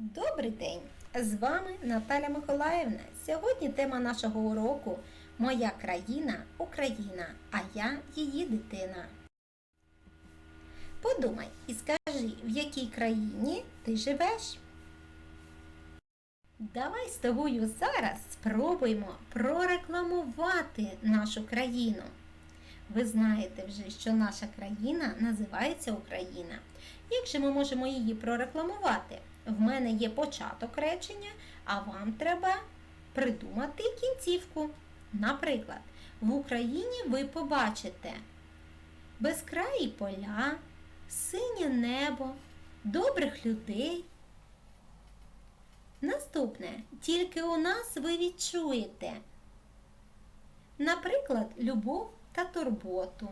Добрий день! З вами Наталя Миколаївна. Сьогодні тема нашого уроку Моя країна Україна, а я її дитина. Подумай і скажи, в якій країні ти живеш? Давай з тобою зараз спробуємо прорекламувати нашу країну. Ви знаєте вже, що наша країна називається Україна. Як же ми можемо її прорекламувати? В мене є початок речення, а вам треба придумати кінцівку. Наприклад, в Україні ви побачите безкраї поля, синє небо, добрих людей. Наступне, тільки у нас ви відчуєте, наприклад, любов та турботу.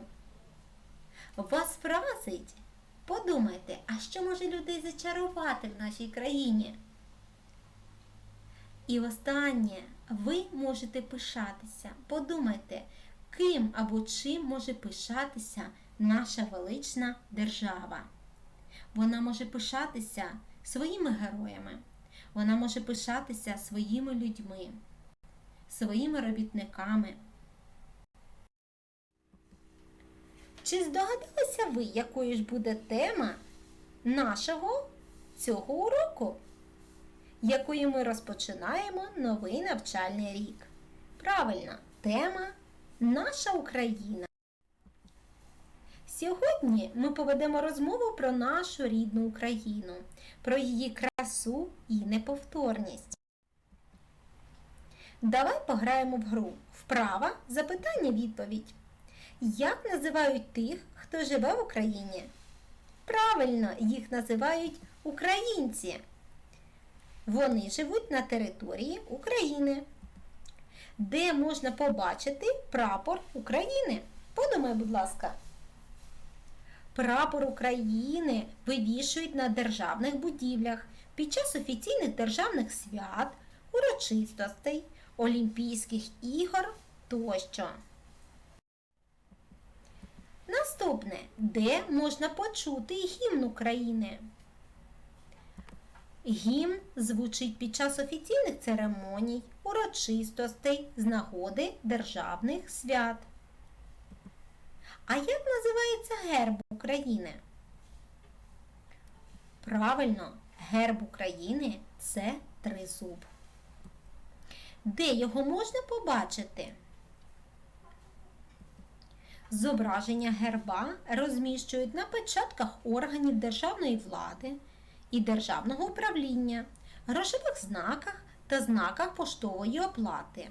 Вас вразить. Подумайте, а що може людей зачарувати в нашій країні? І останнє, ви можете пишатися. Подумайте, ким або чим може пишатися наша велична держава. Вона може пишатися своїми героями, вона може пишатися своїми людьми, своїми робітниками. Чи здогадалися ви, якою ж буде тема нашого цього уроку, якою ми розпочинаємо новий навчальний рік? Правильно, тема Наша Україна. Сьогодні ми поведемо розмову про нашу рідну Україну, про її красу і неповторність. Давай пограємо в гру. Вправа запитання відповідь. Як називають тих, хто живе в Україні? Правильно, їх називають українці. Вони живуть на території України. Де можна побачити прапор України? Подумай, будь ласка. Прапор України вивішують на державних будівлях під час офіційних державних свят, урочистостей, Олімпійських ігор тощо. Наступне, де можна почути гімн України? Гімн звучить під час офіційних церемоній, урочистостей з нагоди державних свят. А як називається герб України? Правильно, герб України це тризуб. Де його можна побачити? Зображення герба розміщують на печатках органів державної влади і державного управління, грошових знаках та знаках поштової оплати,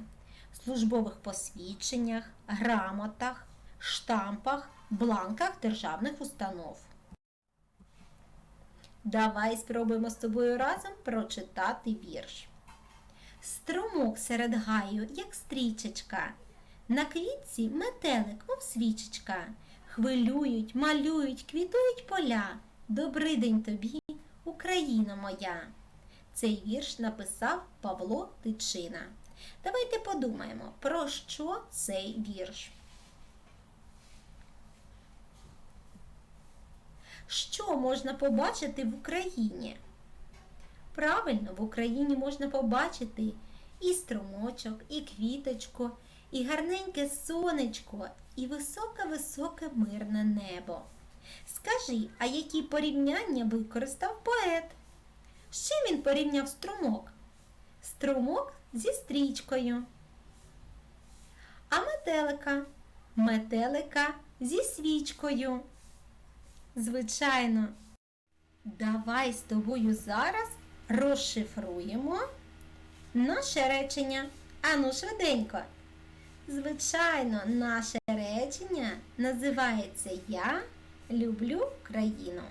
службових посвідченнях, грамотах, штампах, бланках державних установ. Давай спробуємо з тобою разом прочитати вірш. Струмок серед гаю, як стрічечка. На квітці метелик, мов свічечка, хвилюють, малюють, квітують поля. Добрий день тобі, Україна моя. Цей вірш написав Павло Тичина. Давайте подумаємо, про що цей вірш. Що можна побачити в Україні? Правильно, в Україні можна побачити і струмочок, і квіточку, і гарненьке сонечко, і високе-високе мирне небо. Скажи, а які порівняння використав поет? З чим він порівняв струмок? Струмок зі стрічкою. А метелика? Метелика зі свічкою. Звичайно. Давай з тобою зараз розшифруємо наше речення. Ану, швиденько. Звичайно, наше речення називається Я люблю країну.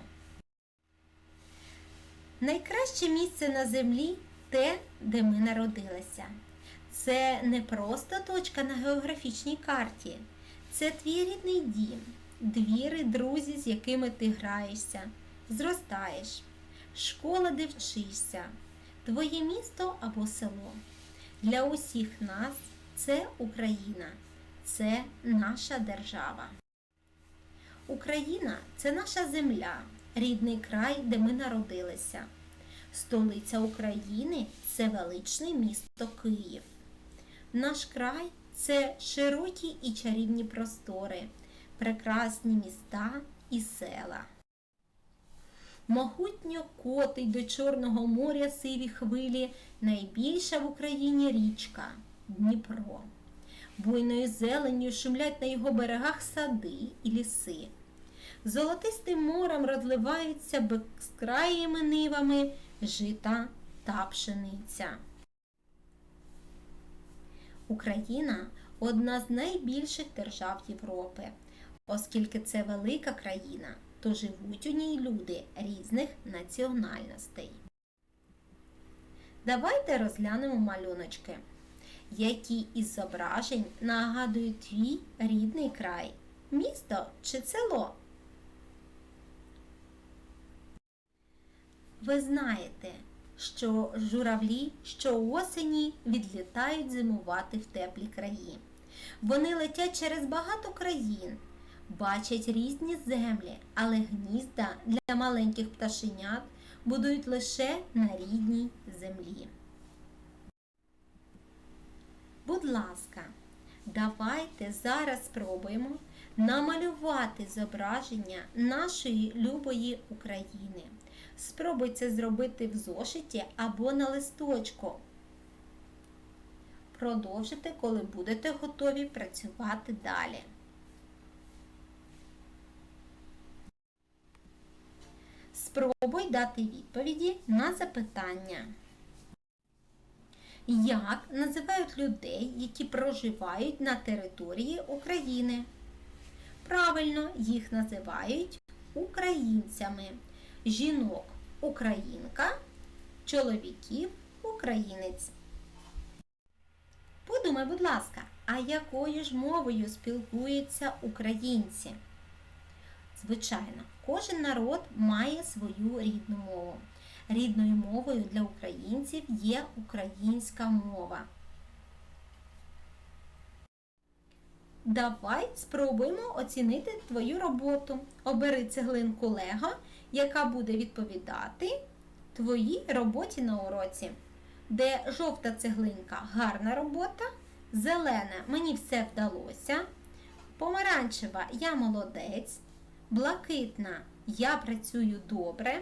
Найкраще місце на землі те, де ми народилися. Це не просто точка на географічній карті. Це твій рідний дім, двіри, друзі, з якими ти граєшся, зростаєш, школа, де вчишся, твоє місто або село. Для усіх нас це Україна, це наша держава. Україна це наша земля, рідний край, де ми народилися. Столиця України це величне місто Київ. Наш край це широкі і чарівні простори, прекрасні міста і села. Могутньо котить до Чорного моря сиві хвилі найбільша в Україні річка Дніпро. Буйною зеленню шумлять на його берегах сади і ліси. Золотистим морем розливаються безкраїми нивами жита та пшениця. Україна одна з найбільших держав Європи. Оскільки це велика країна, то живуть у ній люди різних національностей. Давайте розглянемо малюночки, які із зображень нагадують твій рідний край, місто чи село. Ви знаєте, що журавлі щоосені відлітають зимувати в теплі краї. Вони летять через багато країн, бачать різні землі, але гнізда для маленьких пташенят будують лише на рідній землі. Будь ласка, давайте зараз спробуємо намалювати зображення нашої любої України. Спробуй це зробити в зошиті або на листочку. Продовжите, коли будете готові працювати далі. Спробуй дати відповіді на запитання. Як називають людей, які проживають на території України? Правильно, їх називають українцями. Жінок українка, чоловіків українець. Подумай, будь ласка, а якою ж мовою спілкуються українці? Звичайно, кожен народ має свою рідну мову. Рідною мовою для українців є українська мова. Давай спробуємо оцінити твою роботу. Обери цеглинку Лего, яка буде відповідати твоїй роботі на уроці. Де жовта цеглинка гарна робота, зелена мені все вдалося, помаранчева я молодець, блакитна я працюю добре,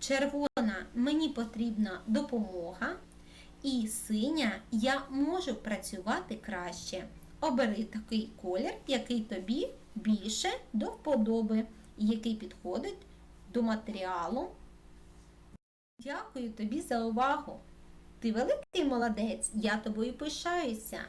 червона мені потрібна допомога. І синя я можу працювати краще. Обери такий колір, який тобі більше до вподоби, який підходить до матеріалу. Дякую тобі за увагу! Ти великий молодець, я тобою пишаюся.